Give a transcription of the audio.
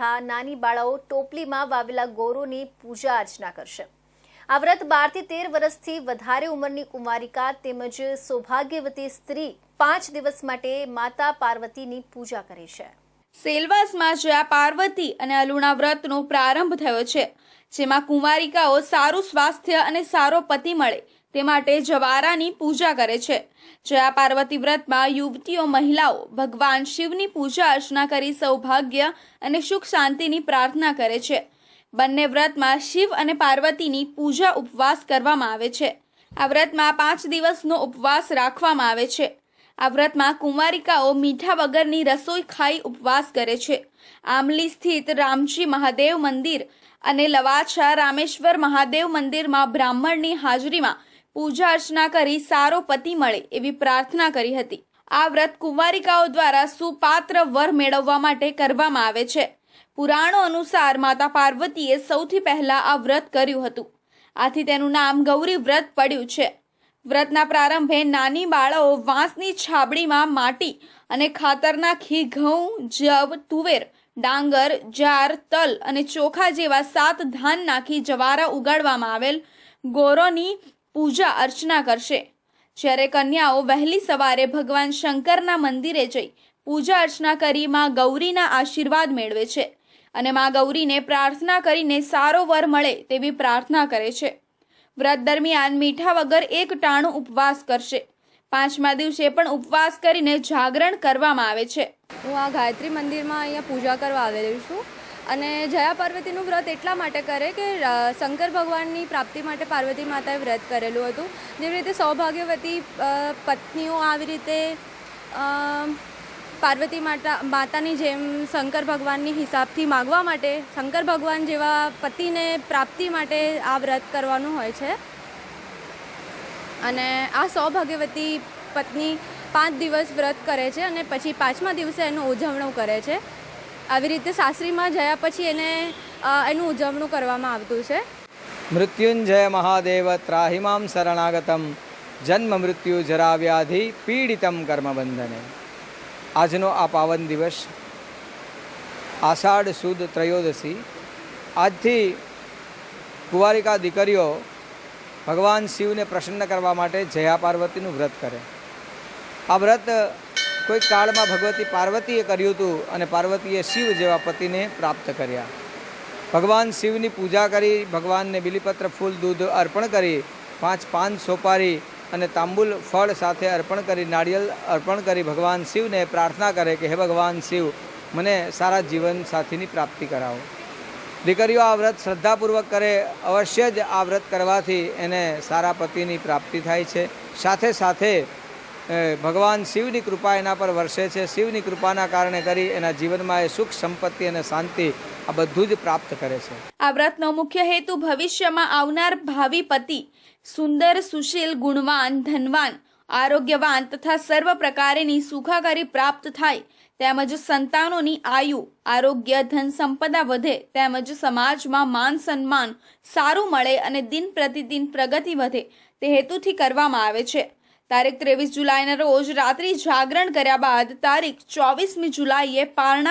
નાની બાળાઓ ટોપલીમાં વાવેલા ગોરોની પૂજા અર્ચના કરશે. આ વ્રત બારથી તેર વર્ષથી વધારે ઉંમરની કુમારિકા તેમજ સૌભાગ્યવતી સ્ત્રી પાંચ દિવસ માટે માતા પાર્વતીની પૂજા કરે છે. સેલવાસમાં જ્યાં પાર્વતી અને અલુણા વ્રતનો પ્રારંભ થયો છે, જેમાં કુંવારિકાઓ સારું સ્વાસ્થ્ય અને સારો પતિ મળે તે માટે જવારાની પૂજા કરે છે. જયા પાર્વતી વ્રતમાં યુવતીઓ, મહિલાઓ ભગવાન શિવની પૂજા અર્ચના કરી સૌભાગ્ય અને સુખ શાંતિની પ્રાર્થના કરે છે. બંને વ્રતમાં શિવ અને પાર્વતીની પૂજા ઉપવાસ કરવામાં આવે છે. આ વ્રતમાં પાંચ દિવસનો ઉપવાસ રાખવામાં આવે છે. આ વ્રતમાં કુંવારિકાઓ મીઠા વગરની રસોઈ ખાઈ ઉપવાસ કરે છે. આમલી સ્થિત રામજી મહાદેવ મંદિર અને લવાછા રામેશ્વર મહાદેવ મંદિરમાં બ્રાહ્મણની હાજરીમાં પૂજા અર્ચના કરી સારો પતિ મળે એવી પ્રાર્થના કરી હતી. આ વ્રત કુંવારિકાઓ દ્વારા સુપાત્ર વર મેળવવા માટે કરવામાં આવે છે. પુરાણો અનુસાર માતા પાર્વતીએ સૌથી પહેલા આ વ્રત કર્યું હતું. આથી તેનું નામ ગૌરી વ્રત પડ્યું છે. વ્રતના પ્રારંભે નાની બાળાઓ વાંસની છાબડીમાં માટી અને ખાતર નાખી ઘઉં, જવ, તુવેર, ડાંગર, જાર, તલ અને ચોખા જેવા સાત ધાન નાખી જવારા ઉગાડવામાં આવેલ ગોરોની પૂજા અર્ચના કરશે. જ્યારે કન્યાઓ વહેલી સવારે ભગવાન શંકરના મંદિરે જઈ પૂજા અર્ચના કરી માં ગૌરીના આશીર્વાદ મેળવે છે અને માં ગૌરીને પ્રાર્થના કરીને સારો વર મળે તેવી પ્રાર્થના કરે છે. વ્રત દરમિયાન મીઠા વગર એક ટાણું ઉપવાસ કરશે. પાંચમા દિવસે પણ ઉપવાસ કરીને જાગરણ કરવામાં આવે છે. હું આ ગાયત્રી મંદિરમાં અહીંયા પૂજા કરવા આવેલી છું અને જયા પાર્વતીનું વ્રત એટલા માટે કરે કે શંકર ભગવાનની પ્રાપ્તિ માટે પાર્વતી માતાએ વ્રત કરેલું હતું. જેવી રીતે સૌભાગ્યવતી પત્નીઓ આવી રીતે પાર્વતી માતા માતાની જેમ શંકર ભગવાનની હિસાબથી માગવા માટે, શંકર ભગવાન જેવા પતિને પ્રાપ્તિ માટે આ વ્રત કરવાનું હોય છે. અને આ સૌભાગ્યવતી પત્ની પાંચ દિવસ વ્રત કરે છે અને પછી પાંચમા દિવસે એનું ઉજવણું કરે છે. આવી રીતે સાસરીમાં જયા પછી એને એનું ઉજવણું કરવામાં આવતું છે. મૃત્યુંજય મહાદેવ ત્રાહિમામ શરણાગતમ, જન્મ મૃત્યુ જરા વ્યાધિ પીડિતમ કર્મબંધને. આજનો આ પાવન દિવસ, આષાઢ સુદ ત્રયોદશી, આજથી કુંવારિકા દીકરીઓ ભગવાન શિવને પ્રસન્ન કરવા માટે જયા પાર્વતીનું વ્રત કરે. આ વ્રત કોઈ કાળમાં ભગવતી પાર્વતીએ કર્યું હતું અને પાર્વતીએ શિવ જેવા પતિને પ્રાપ્ત કર્યા. ભગવાન શિવની પૂજા કરી, ભગવાનને બિલીપત્ર, ફૂલ, દૂધ અર્પણ કરી, પાંચ પાન સોપારી અને તાંબુલ ફળ સાથે અર્પણ કરી, નાળિયેર અર્પણ કરી ભગવાન શિવને પ્રાર્થના કરે કે, હે ભગવાન શિવ, મને સારા જીવન સાથીની પ્રાપ્તિ કરાવો. દીકરીઓ, આ વ્રત શ્રદ્ધાપૂર્વક કરે, અવશ્ય જ આ વ્રત કરવાથી એને સારા પતિની પ્રાપ્તિ થાય છે. સાથે સાથે ભગવાન શિવની કૃપા એના પર વરસે છે. શિવની કૃપાના કારણે કરી એના જીવનમાં એ સુખ, સંપત્તિ અને શાંતિ આ બધું જ પ્રાપ્ત કરે છે. આ વ્રતનો મુખ્ય હેતુ ભવિષ્યમાં આવનાર ભાવિ પતિ, સુંદર, સુશીલ, ગુણવાન, ધનવાન, આરોગ્યવાન તથા સર્વ પ્રકારેની સુખાકારી પ્રાપ્ત થાય તેમજ સંતાનોની આયુ, આરોગ્ય, ધન સંપદા વધે તેમજ સમાજમાં માન સન્માન સારું મળે અને દિન પ્રતિદિન પ્રગતિ વધે તે હેતુથી કરવામાં આવે છે. તારીખ ત્રેવીસ જુલાઈના રોજ રાત્રિ જાગરણ કર્યા બાદ તારીખ ચોવીસમી જુલાઈએ પારણા